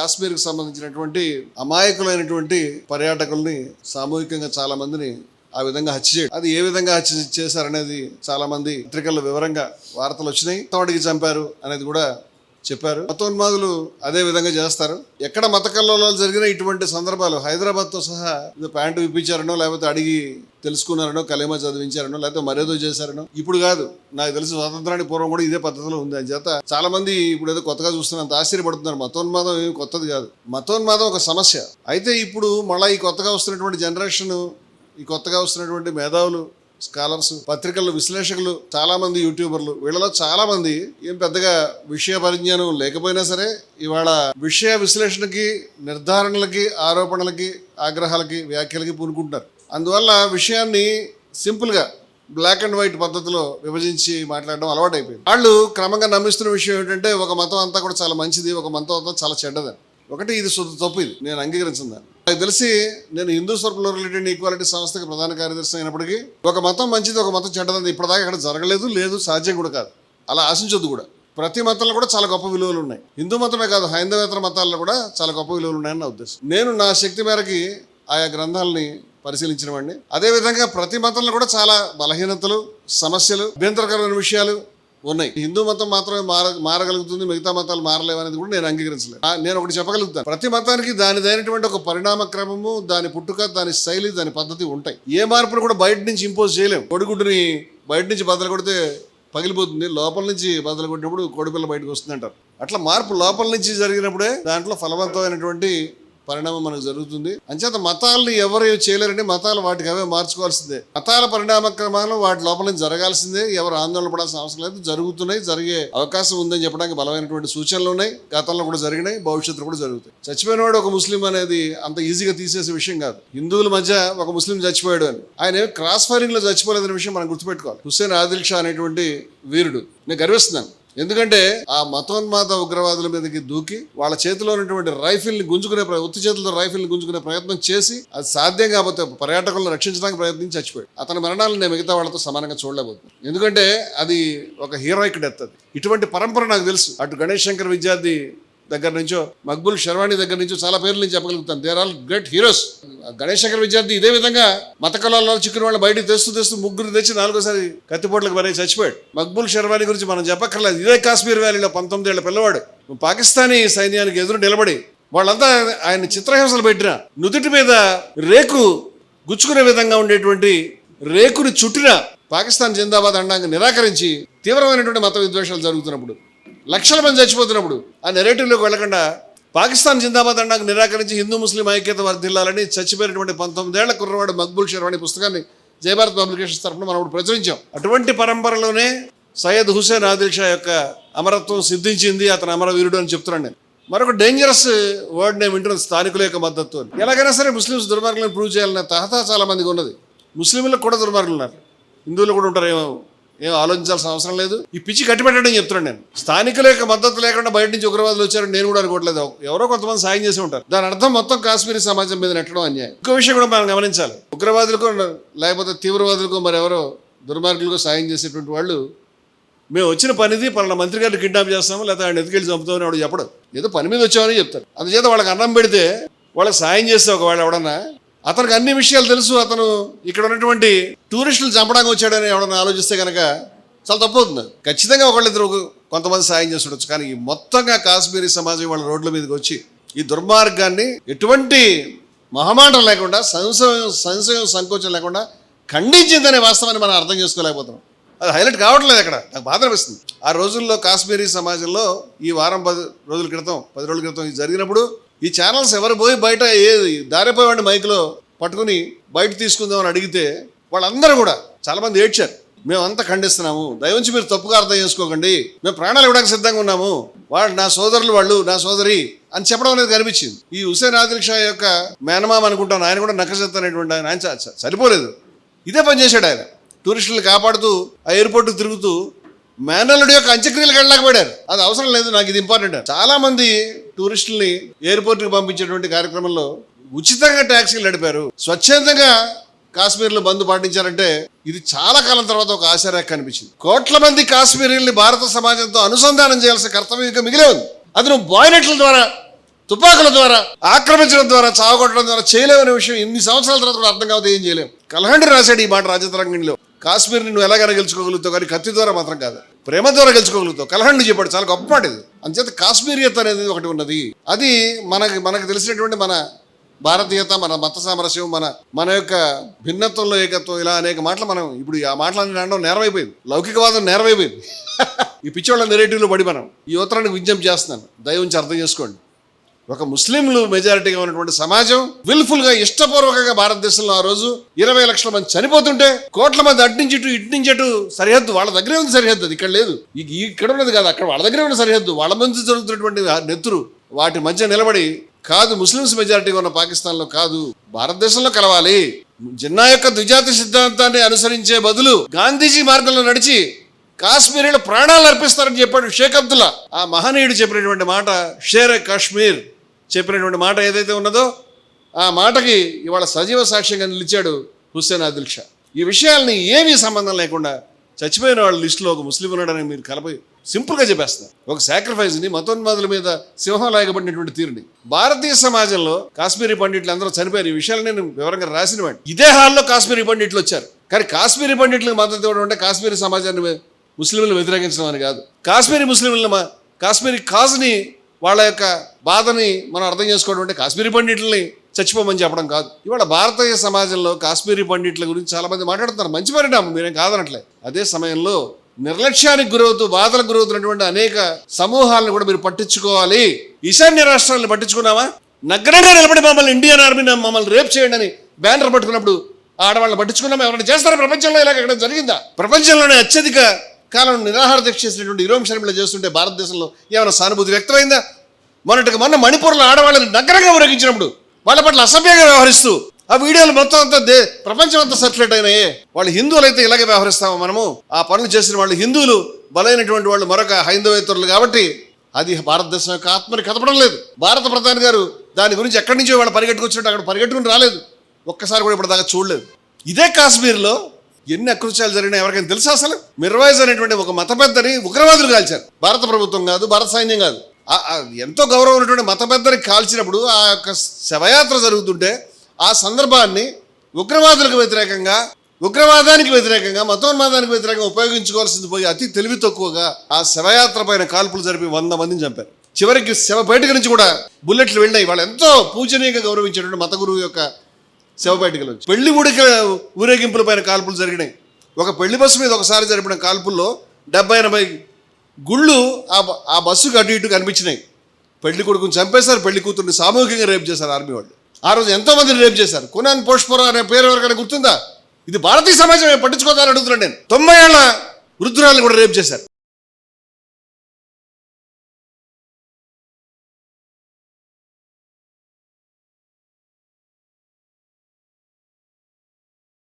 కాశ్మీర్కి సంబంధించినటువంటి అమాయకులైనటువంటి పర్యాటకుల్ని సామూహికంగా చాలా మందిని ఆ విధంగా హత్య చేయడం అది ఏ విధంగా హత్య చేశారనేది చాలా మంది పత్రికల్లో వివరంగా వార్తలు వచ్చినాయి. తోటికి చంపారు అనేది కూడా చెప్పారు. మతోన్మాదులు అదే విధంగా చేస్తారు. ఎక్కడ మత కల్లోలాలు జరిగిన ఇటువంటి సందర్భాలు హైదరాబాద్తో సహా ఇది ప్యాంటు విప్పించారనో లేకపోతే అడిగి తెలుసుకున్నారనో కలేమా చదివించారనో లేకపోతే మరేదో చేశారనో ఇప్పుడు కాదు. నాకు తెలిసి స్వాతంత్రానికి పూర్వం కూడా ఇదే పద్ధతిలో ఉంది. అని చేత చాలా మంది ఇప్పుడు ఏదో కొత్తగా చూస్తున్నంత ఆశ్చర్యపడుతున్నారు. మతోన్మాదం ఏమి కొత్తది కాదు. మతోన్మాదం ఒక సమస్య. అయితే ఇప్పుడు మళ్ళీ ఈ కొత్తగా వస్తున్నటువంటి జనరేషన్ ఈ కొత్తగా వస్తున్నటువంటి మేధావులు స్కాలర్స్ పత్రికలు విశ్లేషకులు చాలా మంది యూట్యూబర్లు వీళ్ళలో చాలా మంది ఏం పెద్దగా విషయ పరిజ్ఞానం లేకపోయినా సరే ఇవాళ విషయ విశ్లేషణకి నిర్ధారణలకి ఆరోపణలకి ఆగ్రహాలకి వ్యాఖ్యలకి పూనుకుంటారు అందువల్ల విషయాన్ని సింపుల్గా బ్లాక్ అండ్ వైట్ పద్ధతిలో విభజించి మాట్లాడడం అలవాటైపోయింది. వాళ్ళు క్రమంగా నమ్మిస్తున్న విషయం ఏంటంటే ఒక మతం అంతా కూడా చాలా మంచిది ఒక మతం అంతా చాలా చెడ్డదని. ఒకటి ఇది తప్పు ఇది. నేను అంగీకరించిందాన్ని నాకు తెలిసి నేను హిందూ సర్కులర్ రిలేటెడ్ ఈక్వాలిటీ సంస్థకి ప్రధాన కార్యదర్శి అయినప్పటికీ ఒక మతం మంచిది ఒక మతం చెడ్డదని ఇప్పటిదాకా ఇక్కడ జరగలేదు లేదు సాధ్యం కూడా కాదు. అలా ఆశించొద్దు కూడా. ప్రతి మతంలో కూడా చాలా గొప్ప విలువలు ఉన్నాయి. హిందూ మతమే కాదు హైందవేతర మతాల్లో కూడా చాలా గొప్ప విలువలు ఉన్నాయని నా ఉద్దేశం. నేను నా శక్తి మేరకి ఆయా గ్రంథాలని పరిశీలించిన వాడిని అదేవిధంగా ప్రతి మతంలో కూడా చాలా బలహీనతలు సమస్యలు అభ్యంతరకరమైన విషయాలు ఉన్నాయి. హిందూ మతం మాత్రమే మార మారగలుగుతుంది మిగతా మతాలు మారలేవనేది కూడా నేను అంగీకరించలేదు. నేను ఒకటి చెప్పగలుగుతాను. ప్రతి మతానికి దానిదైనటువంటి ఒక పరిణామ క్రమము దాని పుట్టుక దాని శైలి దాని పద్ధతి ఉంటాయి. ఏ మార్పును కూడా బయట నుంచి ఇంపోజ్ చేయలేము. కొడిగుడ్డుని బయట నుంచి బదలు కొడితే పగిలిపోతుంది లోపల నుంచి బద్దలు కొట్టినప్పుడు కోడిపిల్ల బయటకు వస్తుంది అంటారు అట్లా మార్పు లోపల నుంచి జరిగినప్పుడే దాంట్లో ఫలవంతమైనటువంటి పరిణామం మనకు జరుగుతుంది. అంచేత మతాలను ఎవరు చేయలేరండి మతాలు వాటికి అవే మార్చుకోవాల్సిందే. మతాల పరిణామ క్రమాలు వాటి లోపల నుంచి జరగాల్సిందే. ఎవరు ఆందోళన పడాల్సిన అవసరం లేదు. జరుగుతున్నాయి జరిగే అవకాశం ఉందని చెప్పడానికి బలమైనటువంటి సూచనలు ఉన్నాయి. గతంలో కూడా జరిగినాయి భవిష్యత్తులో కూడా జరుగుతాయి. చచ్చిపోయిన వాడు ఒక ముస్లిం అనేది అంత ఈజీగా తీసేసే విషయం కాదు. హిందువుల మధ్య ఒక ముస్లిం చచ్చిపోయాడు అని. ఆయన క్రాస్ ఫైరింగ్లో చచ్చిపోలేదనే విషయం మనం గుర్తుపెట్టుకోవాలి. హుస్సేన్ ఆదిల్ షా అనేటువంటి వీరుడు. నేను గర్విస్తున్నాను. ఎందుకంటే ఆ మతోన్మాద ఉగ్రవాదుల మీదకి దూకి వాళ్ళ చేతిలో ఉన్నటువంటి రైఫిల్ని గుంజుకునే ప్ర- ఉత్తి చేతులతో రైఫిల్ని గుంజుకునే ప్రయత్నం చేసి అది సాధ్యం కాకపోతే పర్యాటకులను రక్షించడానికి ప్రయత్నించి చచ్చిపోయాడు. అతని మరణాలను నేను మిగతా వాళ్ళతో సమానంగా చూడలేకపోతున్నాను ఎందుకంటే అది ఒక హీరోయిక్ డెత్ అది. ఇటువంటి పరంపర నాకు తెలుసు. అటు గణేష్ శంకర్ విద్యార్థి దగ్గర నుంచో మక్బుల్ శర్వాణి దగ్గర నుంచో చాలా పేర్లు నేను చెప్పగలుగుతాను. There all great heroes Ganesh Shankar విద్యార్థి ఇదే విధంగా మత కళాల్లో చిక్కున వాళ్ళు బయటికి తెస్తూ తెస్తూ ముగ్గురు తెచ్చి నాలుగోసారి కత్తిపోట్లకు మరీ చచ్చిపోయాడు. మక్బుల్ శర్వాణి గురించి మనం చెప్పక్కర్లేదు. ఇదే కాశ్మీర్ వ్యాలీలో పంతొమ్మిది ఏళ్ళ పిల్లవాడు. పాకిస్తానీ సైన్యానికి ఎదురు నిలబడి వాళ్ళంతా ఆయన చిత్రహింసలు పెట్టిన నుదుటి మీద రేకు గుచ్చుకునే విధంగా ఉండేటువంటి రేకుని చుట్టిన పాకిస్తాన్ జిందాబాద్ అండాంగ నిరాకరించి తీవ్రమైనటువంటి మత విద్వేషాలు జరుగుతున్నప్పుడు లక్షల మంది చచ్చిపోతున్నప్పుడు ఆ నెరేటివ్లోకి వెళ్ళకుండా పాకిస్తాన్ జిందాబాద్ అనడానికి నిరాకరించి హిందూ ముస్లిం ఐక్యత వర్ధిల్లాలని చచ్చిపోయినటువంటి పంతొమ్మిదేళ్ళ కుర్రవాడు మక్బుల్ షర్వాణి పుస్తకాన్ని జయభారత్ పబ్లికేషన్స్ తరఫున మనం ఇప్పుడు ప్రచురించాం. అటువంటి పరంపరలోనే సయ్యద్ హుసేన్ ఆదిల్ షా యొక్క అమరత్వం సిద్ధించింది అతను అమరవీరుడు అని చెప్తున్నాను నేను. మరొక డేంజరస్ వర్డ్ నేను వింటున్నాను స్థానికుల యొక్క మద్దతు అని. ఎలాగైనా సరే ముస్లిమ్స్ దుర్మార్గులను ప్రూవ్ చేయాలనే తహతా చాలా మందికి ఉన్నది. ముస్లింలకు కూడా దుర్మార్గులు ఉన్నారు. హిందువులు కూడా ఉంటారు ఏమో ఏం ఆలోచించాల్సిన అవసరం లేదు. ఈ పిచ్చి కట్టిపెట్టడం చెప్తున్నాను నేను. స్థానికుల యొక్క మద్దతు లేకుండా బయట నుంచి ఉగ్రవాదులు వచ్చారని నేను కూడా అనుకోవట్లేదు. ఎవరో కొంతమంది సాయం చేసి ఉంటారు. దాని అర్థం మొత్తం కాశ్మీరీ సమాజం మీద నెట్టడం అన్యాయం. ఇంకో విషయం కూడా మనం గమనించాలి. ఉగ్రవాదులకు లేకపోతే తీవ్రవాదులకు మరెవరో దుర్మార్గులకు సాయం చేసేటువంటి వాళ్ళు మేము వచ్చిన పనిది పలానా మంత్రి గారిని కిడ్నాప్ చేస్తాము లేదా ఆయన ఎదుకెళ్ళి చంపుతామని వాడు చెప్పడు. ఏదో పని మీద వచ్చామని చెప్తారు. అందుచేత వాళ్ళకి అన్నం పెడితే వాళ్ళకి సాయం చేస్తే ఒకవేళ ఎవడన్నా అతనికి అన్ని విషయాలు తెలుసు. అతను ఇక్కడ ఉన్నటువంటి టూరిస్టులు చంపడానికి వచ్చాడని ఎవడన్నా ఆలోచిస్తే కనుక చాలా తప్పు అవుతుంది ఖచ్చితంగా ఒకళ్ళిద్దరు కొంతమంది సాయం చేస్తుండొచ్చు. కానీ ఈ మొత్తంగా కాశ్మీరీ సమాజం వాళ్ళ రోడ్ల మీదకి వచ్చి ఈ దుర్మార్గాన్ని ఎటువంటి మహమాటం లేకుండా సంశయం సంశయం సంకోచం లేకుండా ఖండించిందనే వాస్తవాన్ని మనం అర్థం చేసుకోలేకపోతున్నాం. అది హైలైట్ కావట్లేదు అక్కడ. నాకు బాధ అనిపిస్తుంది. ఆ రోజుల్లో కాశ్మీరీ సమాజంలో ఈ వారం పది రోజుల క్రితం పది రోజుల క్రితం ఇది జరిగినప్పుడు ఈ ఛానల్స్ ఎవరు పోయి బయట ఏ దారిపోయేవాడిని మైక్లో పట్టుకుని బయట తీసుకుందామని అడిగితే వాళ్ళందరూ కూడా చాలామంది ఏడ్చారు. మేమంతా ఖండిస్తున్నాము. దయవుంచి మీరు తప్పుగా అర్థం చేసుకోకండి. మేము ప్రాణాలు ఇవ్వడానికి సిద్ధంగా ఉన్నాము. వాళ్ళు నా సోదరులు వాళ్ళు నా సోదరి అని చెప్పడం అనేది కనిపించింది. ఈ హుసేన్ ఆదిల్ షా యొక్క మేనమామ అనుకుంటాను. ఆయన కూడా నక్కసెత్ అనేటువంటి ఆయన ఆయన సరిపోలేదు ఇదే పని చేశాడు ఆయన. టూరిస్టులు కాపాడుతూ ఆ ఎయిర్పోర్ట్కి తిరుగుతూ మేనల్లుడి యొక్క అంత్యక్రియలకు వెళ్ళలేకపోయారు. అది అవసరం లేదు. నాకు ఇది ఇంపార్టెంట్ చాలా మంది టూరిస్టుల్ని ఎయిర్పోర్ట్కి పంపించేటువంటి కార్యక్రమంలో ఉచితంగా ట్యాక్సీలు నడిపారు. స్వచ్ఛందంగా కాశ్మీర్లో బంద్ పాటించారంటే ఇది చాలా కాలం తర్వాత ఒక ఆశారేఖ కనిపించింది కోట్ల మంది కాశ్మీరీల్ని భారత సమాజంతో అనుసంధానం చేయాల్సిన కర్తవ్యం ఇంకా మిగిలే ఉంది. అది నువ్వు బాయినెట్ల ద్వారా తుపాకుల ద్వారా ఆక్రమించడం ద్వారా చావగొట్టడం ద్వారా చేయలేమనే విషయం ఇన్ని సంవత్సరాల తర్వాత కూడా అర్థం కావద్దు ఏం చేయలేము కలహండి రాశాడు ఈ మాట రాజతరంగంలో. కాశ్మీర్ నువ్వు ఎలాగైనా గెలుచుకోగలుగుతావు కానీ కత్తి ద్వారా మాత్రం కాదు ప్రేమ ద్వారా గెలుచుకోగలుగుతావు. కలహండి చెప్పాడు చాలా గొప్ప మాట ఇది. అంచేత కాశ్మీరియత అనేది ఒకటి ఉన్నది. అది మనకి మనకు తెలిసినటువంటి మన భారతీయత మన మత సామరస్యం మన మన యొక్క భిన్నత్వంలో ఏకత్వం ఇలా అనేక మాటలు మనం ఇప్పుడు ఆ మాటలన్నీ అనడం నేరమైపోయింది. లౌకికవాదం నేరమైపోయింది. ఈ పిచ్చోళ్ళ నెరేటివ్లో పడి మనం ఈ ఉత్తరానికి విజ్ఞప్తి చేస్తున్నాను. దయవుంచి అర్థం చేసుకోండి. ఒక ముస్లింలు మెజారిటీగా ఉన్నటువంటి సమాజం విల్ఫుల్గా ఇష్టపూర్వకంగా భారతదేశంలో ఆ రోజు ఇరవై లక్షల మంది చనిపోతుంటే కోట్ల మంది అటు నుంచి ఇటు ఇటు నుంచి అటు సరిహద్దు వాళ్ళ దగ్గరే ఉంది సరిహద్దు. అది ఇక్కడ లేదు. ఇక్కడ ఉన్నది కాదు అక్కడ వాళ్ళ దగ్గరే ఉన్న సరిహద్దు. వాళ్ళ మంది జరుగుతున్నటువంటి నెత్తురు వాటి మధ్య నిలబడి కాదు ముస్లిమ్స్ మెజారిటీగా ఉన్న పాకిస్తాన్లో కాదు భారతదేశంలో కలవాలి. జిన్నా యొక్క ద్విజాతి సిద్ధాంతాన్ని అనుసరించే బదులు గాంధీజీ మార్గంలో నడిచి కాశ్మీరీలో ప్రాణాలు అర్పిస్తారని చెప్పాడు షేక్ అబ్దుల్లా. ఆ మహనీయుడు చెప్పినటువంటి మాట షేర్ కాశ్మీర్ చెప్పినటువంటి మాట ఏదైతే ఉన్నదో ఆ మాటకి ఇవాళ సజీవ సాక్ష్యంగా నిలిచాడు హుస్సేన్ ఆదిల్ షా. ఈ విషయాల్ని ఏమీ సంబంధం లేకుండా చచ్చిపోయిన వాళ్ళ లిస్టులో ఒక ముస్లిం ఉన్నాడని మీరు కలప సింపుల్గా చెప్పేస్తారు ఒక సాక్రిఫైస్ని మతోన్మాదుల మీద సింహం లాగబడినటువంటి తీరుని. భారతీయ సమాజంలో కాశ్మీరీ పండిట్లు అందరూ చనిపోయారు. ఈ విషయాలు నేను వివరంగా రాసిన వాడిని. ఇదే హాల్లో కాశ్మీరీ పండిట్లు వచ్చారు. కానీ కాశ్మీరీ పండిట్లకు మద్దతు ఇవ్వడం అంటే కాశ్మీరీ సమాజాన్ని ముస్లింలను వ్యతిరేకించడం అని కాదు. కాశ్మీరీ ముస్లింలను మా కాశ్మీరీ కాజ్ని వాళ్ళ యొక్క బాధని మనం అర్థం చేసుకోవడం అంటే కాశ్మీరీ పండిట్లని చచ్చిపోమని చెప్పడం కాదు. ఇవాళ భారతీయ సమాజంలో కాశ్మీరీ పండిట్ల గురించి చాలామంది మాట్లాడుతున్నారు. మంచి పరిణామం మీరేం కాదనట్లే. అదే సమయంలో నిర్లక్ష్యానికి గురవుతూ బాధలకు గురవుతున్నటువంటి అనేక సమూహాలను కూడా మీరు పట్టించుకోవాలి. ఈశాన్య రాష్ట్రాలను పట్టించుకున్నావా? నగ్నంగా నిలబడి మమ్మల్ని ఇండియన్ ఆర్మీ మమ్మల్ని రేప్ చేయండి అని బ్యానర్ పట్టుకున్నప్పుడు ఆడవాళ్ళని పట్టించుకున్నామా? ఎవరైనా చేస్తారా? ప్రపంచంలో ఇలాగ ఎక్కడ జరిగిందా? ప్రపంచంలోనే అత్యధిక కాలం నిరాహార దీక్ష చేసినటువంటి ఇరోమ్ షర్మిల చేస్తుంటే భారతదేశంలో ఏమైనా సానుభూతి వ్యక్తమైందా? మొన్నటికి మొన్న మణిపూర్లో ఆడవాళ్ళని నగరంగా ఉరగించినప్పుడు వాళ్ళ పట్ల అసభ్యంగా వ్యవహరిస్తూ ఆ వీడియోలు మొత్తం అంతా దే ప్రపంచం అంతా సర్క్యులేట్ అయినాయే. వాళ్ళు హిందువులు అయితే ఇలాగే వ్యవహరిస్తాము మనము? ఆ పనులు చేసిన వాళ్ళు హిందువులు బలైనటువంటి వాళ్ళు మరొక హైందవేతరులు కాబట్టి అది భారతదేశం యొక్క ఆత్మని కదపడం లేదు. భారత ప్రధాని గారు దాని గురించి ఎక్కడి నుంచో వాళ్ళు పరిగెట్టుకొచ్చినట్టు అక్కడ పరిగెట్టుకుని రాలేదు. ఒక్కసారి కూడా ఇప్పుడు దాకా చూడలేదు. ఇదే కాశ్మీర్లో ఎన్ని అకృత్యాలు జరిగినాయి ఎవరికైనా తెలుసా అసలు? మిర్వాయిజ్ అనేటువంటి ఒక మత పెద్దని ఉగ్రవాదులు కాల్చారు. భారత ప్రభుత్వం కాదు భారత సైన్యం కాదు. ఎంతో గౌరవం ఉన్నటువంటి మత పెద్దని కాల్చినప్పుడు ఆ యొక్క శవయాత్ర జరుగుతుంటే ఆ సందర్భాన్ని ఉగ్రవాదులకు వ్యతిరేకంగా ఉగ్రవాదానికి వ్యతిరేకంగా మతోన్మాదానికి వ్యతిరేకంగా ఉపయోగించుకోవాల్సింది పోయి అతి తెలివి తక్కువగా ఆ శవయాత్ర పైన కాల్పులు జరిపి వంద మందిని చంపారు. చివరికి శవ బయటకు నుంచి కూడా బుల్లెట్లు వెళ్ళినాయి వాళ్ళు ఎంతో పూజనీయంగా గౌరవించేటువంటి మత గురువు యొక్క శవపేటికలు వచ్చి. పెళ్ళి ఉడిక ఊరేగింపుల పైన కాల్పులు జరిగినాయి. ఒక పెళ్ళి బస్సు మీద ఒకసారి జరిపిన కాల్పుల్లో డెబ్బై ఎనభై గుళ్ళు ఆ ఆ బస్సుకు అటు ఇటు కనిపించినాయి. పెళ్ళి కొడుకుని చంపేశారు పెళ్ళి కూతుర్ని సామూహికంగా రేపు చేశారు ఆర్మీ వాళ్ళు. ఆ రోజు ఎంతోమందిని రేపు చేశారు? కునాన్ పోష్పుర అనే పేరు ఎవరికైనా గుర్తుందా? ఇది భారతీయ సమాజం ఏం అడుగుతున్నాను నేను. తొంభై ఏళ్ళ వృద్ధురాలను కూడా రేపు చేశారు.